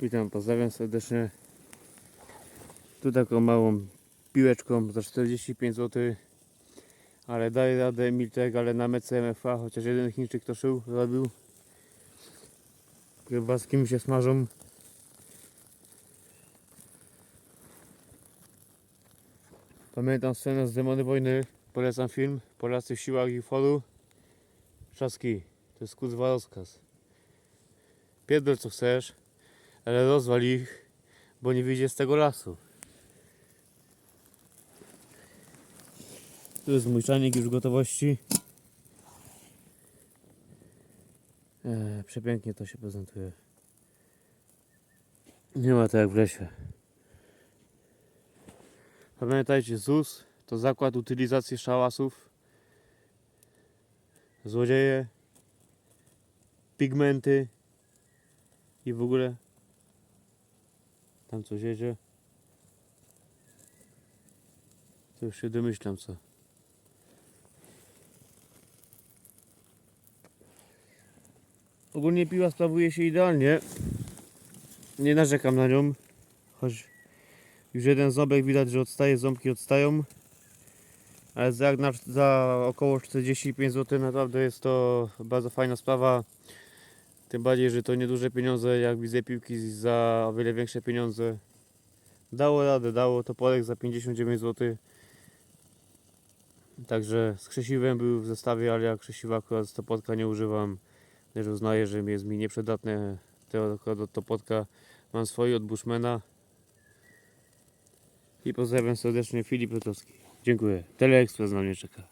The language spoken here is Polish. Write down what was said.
Witam, pozdrawiam serdecznie. Tu taką małą piłeczką za 45 zł. Ale daje radę Miltek, ale na mece MFA, chociaż jeden Chińczyk to szył, robił. Kiełbaski mi się smażą. Pamiętam scenę z Demony Wojny. Polecam film. Polacy w siłach i folu. Trzaski. To jest kurwa rozkaz. Pierdol co chcesz, ale rozwal ich, bo nie wyjdzie z tego lasu. Tu jest mój czajnik już gotowości. Eee, przepięknie to się prezentuje. Nie ma tak jak w lesie. Pamiętajcie, ZUS to zakład utylizacji szałasów. Złodzieje, pigmenty i w ogóle tam coś jedzie. To już się domyślam co. Ogólnie piła sprawuje się idealnie. Nie narzekam na nią. Choć już jeden ząbek widać, że odstaje, ząbki odstają. Ale za, za około 45 zł naprawdę jest to bardzo fajna sprawa. Tym bardziej, że to nieduże pieniądze, jak widzę piłki za o wiele większe pieniądze. Dało radę, dało toporek za 59 zł. Także z krzesiwem był w zestawie, ale jak krzesiwa akurat z topotka nie używam, też uznaję, że jest mi nieprzydatne te akurat od topotka. Mam swoje od Bushmana. I pozdrawiam serdecznie Filip Petowski. Dziękuję. Teleekspres na mnie czeka.